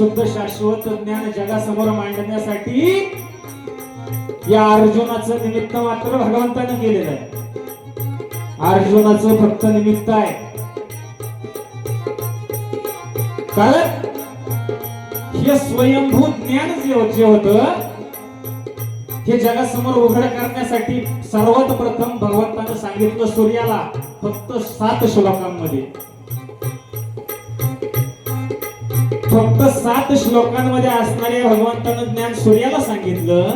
शुद्ध शाश्वत ज्ञान जगासमोर मांडण्यासाठी या अर्जुनाचं निमित्त मात्र भगवंताने केलेलं आहे. अर्जुनाचं फक्त निमित्त आहे. कारण हे स्वयंभू ज्ञान जे जे होत हे जगासमोर उघड करण्यासाठी सर्वात प्रथम भगवंतानं सांगितलं सूर्याला फक्त सात श्लोकांमध्ये. फक्त सात श्लोकांमध्ये असणाऱ्या भगवंतानं ज्ञान सूर्याला सांगितलं.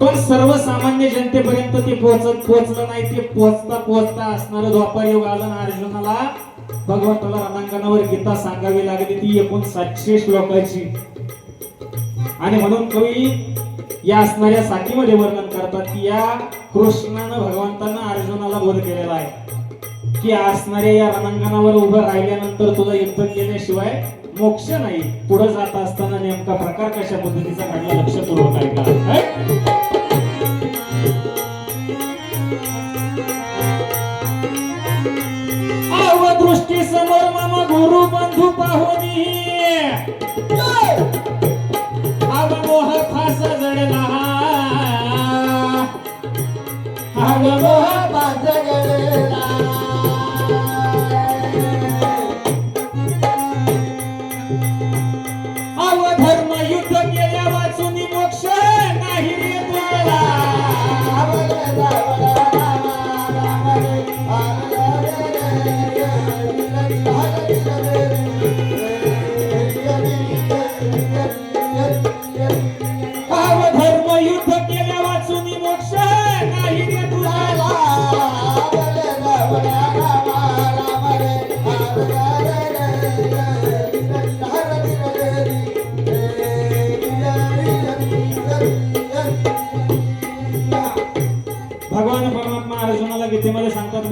पण सर्वसामान्य जनतेपर्यंत ते पोहोचत पोहोचलं नाही ते पोहोचता पोहोचता असणारं द्वापर योग आलं ना अर्जुनाला. भगवंताला रणांगणावर गीता सांगावी लागली ती एकूण सातशे श्लोकाची. आणि म्हणून कवी या असणाऱ्या साखीमध्ये वर्णन करतात की या कृष्णानं भगवंतानं अर्जुनाला बोध केलेला आहे. की असणाऱ्या या रणांगणावर उभं राहिल्यानंतर तुला युद्ध केल्याशिवाय मोक्ष नाही. पुढे जात असताना नेमका प्रकार कशा पद्धतीचा घडला लक्षपूर्वक ऐका. है? समोर गुरु बंधू पाहुनी. फास जडला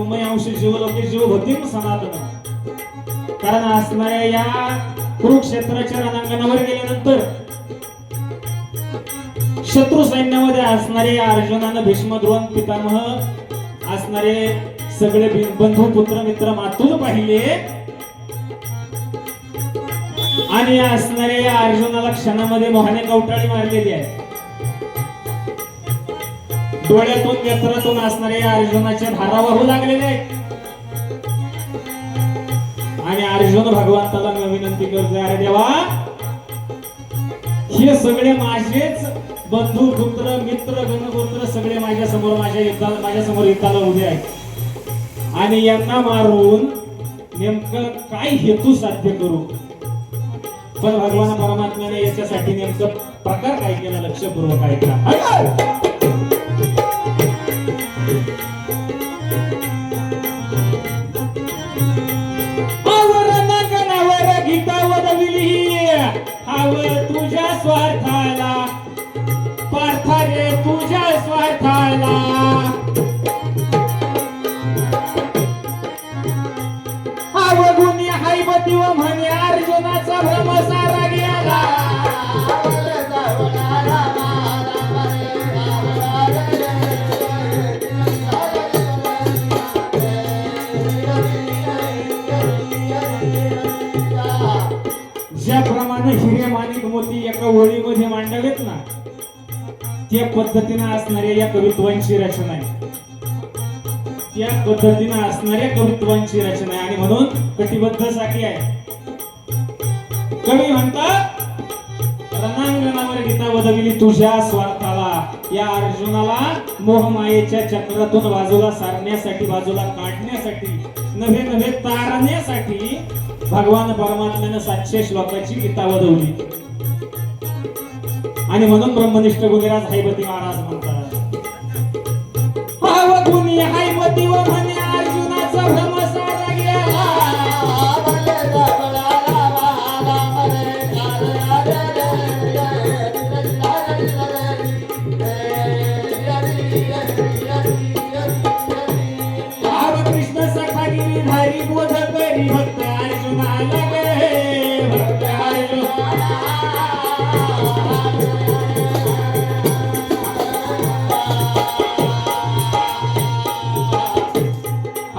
गीतेमध्ये अंश मुंबई अंशी जीवलोके जीव होती. सनातन कारण असणाऱ्या या कुरुक्षेत्राच्या रणांगणावर गेल्यानंतर शत्रू सैन्यामध्ये असणारे अर्जुनानं भीष्म द्रोण पितामह असणारे सगळे बंधू पुत्र मित्र मातून पाहिले. आणि असणारे अर्जुनाला क्षणामध्ये मोहाने कवटाळी मारलेली आहे. डोळ्यातून नेत्रातून असणाऱ्या अर्जुनाच्या धारा वाहू लागलेले आहेत. आणि अर्जुन भगवंताला मी विनंती करतोय अरे देवा हे सगळे माझेच बंधू पुत्र मित्र गणपुत्र सगळे माझ्यासमोर माझ्या युद्धाला माझ्यासमोर युद्धाला उभे आहेत. आणि यांना मारून नेमकं काय हेतू साध्य करू? पण भगवान परमात्म्याने याच्यासाठी नेमकं प्रकार काय केला? लक्षपूर्वक ऐकला देव म्हणे अर्जुनाचा भ्रम सारा गेला. ज्याप्रमाणे हिरे माणिक मोती एका ओळीमध्ये मांडावेत ना त्या पद्धतीने असणाऱ्या या कवित्वांची रचना आहे. त्या पद्धतीनं असणाऱ्या कवित्वांची रचना आहे. आणि म्हणून कटिबद्धसाठी आहे. कवी म्हणतात रणांगणावर गीता वदविली तुझ्या स्वार्थाला. या अर्जुनाला मोहमायेच्या चक्रातून बाजूला सारण्यासाठी बाजूला काढण्यासाठी नव्हे नव्हे तारण्यासाठी भगवान परमात्म्यानं सातशे श्लोकाची गीता वदवली. आणि म्हणून ब्रह्मनिष्ठ गुणराज हैबती महाराज म्हणतात. हाव गुणी हैबती म्हणे अर्जुनाचा भ्रम सारा गेला कृष्ण सखा गिरीधारी बोध करी.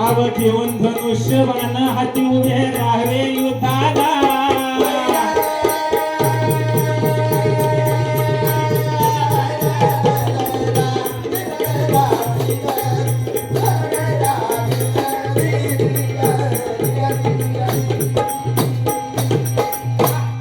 आव ठेवून धनुष्य बाण हाती उभे राहावे युद्धाला